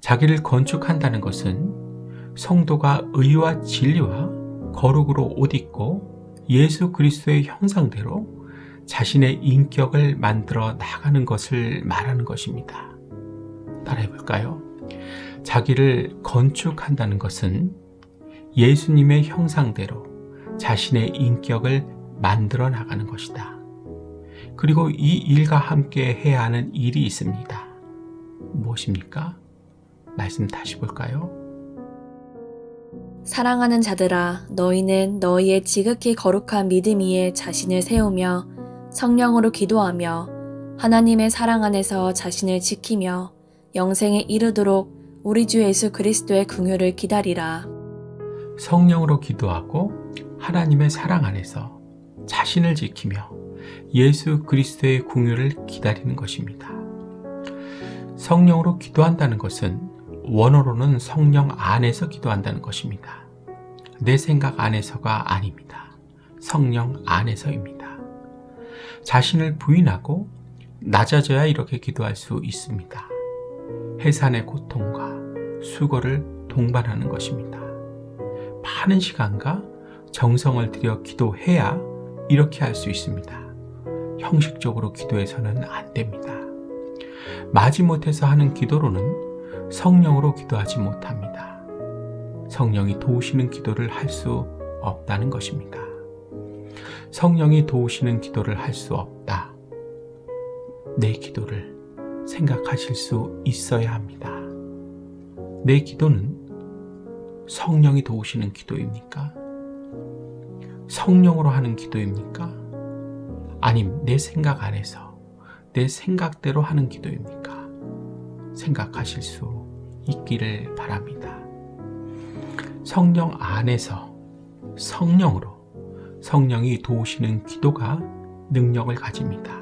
자기를 건축한다는 것은 성도가 의와 진리와 거룩으로 옷 입고 예수 그리스도의 형상대로 자신의 인격을 만들어 나가는 것을 말하는 것입니다. 따라해 볼까요? 자기를 건축한다는 것은 예수님의 형상대로 자신의 인격을 만들어 나가는 것이다. 그리고 이 일과 함께 해야 하는 일이 있습니다. 무엇입니까? 말씀 다시 볼까요? 사랑하는 자들아, 너희는 너희의 지극히 거룩한 믿음 위에 자신을 세우며 성령으로 기도하며 하나님의 사랑 안에서 자신을 지키며 영생에 이르도록 우리 주 예수 그리스도의 긍휼을 기다리라. 성령으로 기도하고 하나님의 사랑 안에서 자신을 지키며 예수 그리스도의 궁유를 기다리는 것입니다. 성령으로 기도한다는 것은 원어로는 성령 안에서 기도한다는 것입니다. 내 생각 안에서가 아닙니다. 성령 안에서입니다. 자신을 부인하고 낮아져야 이렇게 기도할 수 있습니다. 해산의 고통과 수고를 동반하는 것입니다. 많은 시간과 정성을 들여 기도해야 이렇게 할 수 있습니다. 형식적으로 기도해서는 안 됩니다. 마지못해서 하는 기도로는 성령으로 기도하지 못합니다. 성령이 도우시는 기도를 할 수 없다는 것입니다. 성령이 도우시는 기도를 할 수 없다. 내 기도를 생각하실 수 있어야 합니다. 내 기도는 성령이 도우시는 기도입니까? 성령으로 하는 기도입니까? 아님 내 생각 안에서 내 생각대로 하는 기도입니까? 생각하실 수 있기를 바랍니다. 성령 안에서 성령으로 성령이 도우시는 기도가 능력을 가집니다.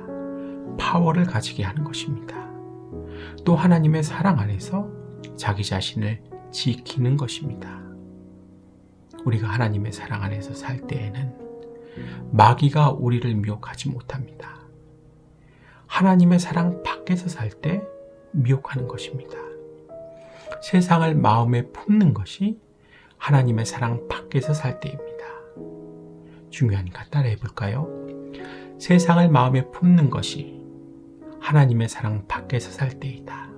파워를 가지게 하는 것입니다. 또 하나님의 사랑 안에서 자기 자신을 지키는 것입니다. 우리가 하나님의 사랑 안에서 살 때에는 마귀가 우리를 미혹하지 못합니다. 하나님의 사랑 밖에서 살 때 미혹하는 것입니다. 세상을 마음에 품는 것이 하나님의 사랑 밖에서 살 때입니다. 중요하니까 따라해 볼까요? 세상을 마음에 품는 것이 하나님의 사랑 밖에서 살 때이다.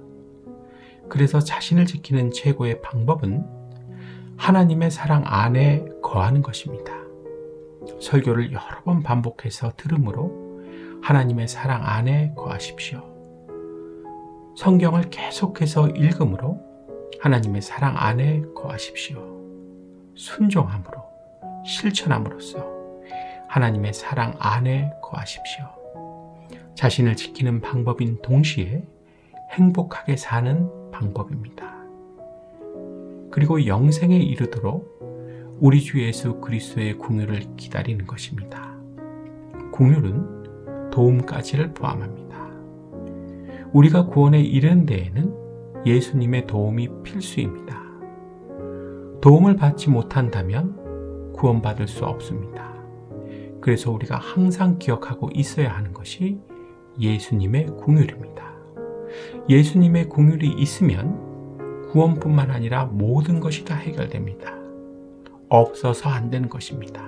그래서 자신을 지키는 최고의 방법은 하나님의 사랑 안에 거하는 것입니다. 설교를 여러 번 반복해서 들으므로 하나님의 사랑 안에 거하십시오. 성경을 계속해서 읽음으로 하나님의 사랑 안에 거하십시오. 순종함으로 실천함으로써 하나님의 사랑 안에 거하십시오. 자신을 지키는 방법인 동시에 행복하게 사는 방법입니다. 그리고 영생에 이르도록 우리 주 예수 그리스도의 궁유를 기다리는 것입니다. 궁유는 도움까지를 포함합니다. 우리가 구원에 이른 데에는 예수님의 도움이 필수입니다. 도움을 받지 못한다면 구원받을 수 없습니다. 그래서 우리가 항상 기억하고 있어야 하는 것이 예수님의 궁율입니다. 예수님의 궁율이 있으면 구원뿐만 아니라 모든 것이 다 해결됩니다. 없어서 안 되는 것입니다.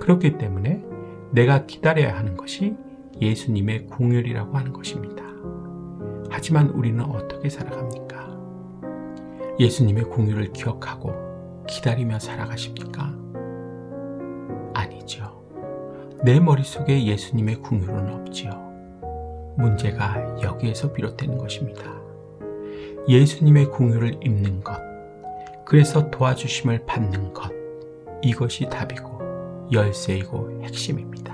그렇기 때문에 내가 기다려야 하는 것이 예수님의 궁율이라고 하는 것입니다. 하지만 우리는 어떻게 살아갑니까? 예수님의 궁율을 기억하고 기다리며 살아가십니까? 아니죠. 내 머릿속에 예수님의 궁율은 없지요. 문제가 여기에서 비롯되는 것입니다. 예수님의 궁유를 입는 것, 그래서 도와주심을 받는 것, 이것이 답이고 열쇠이고 핵심입니다.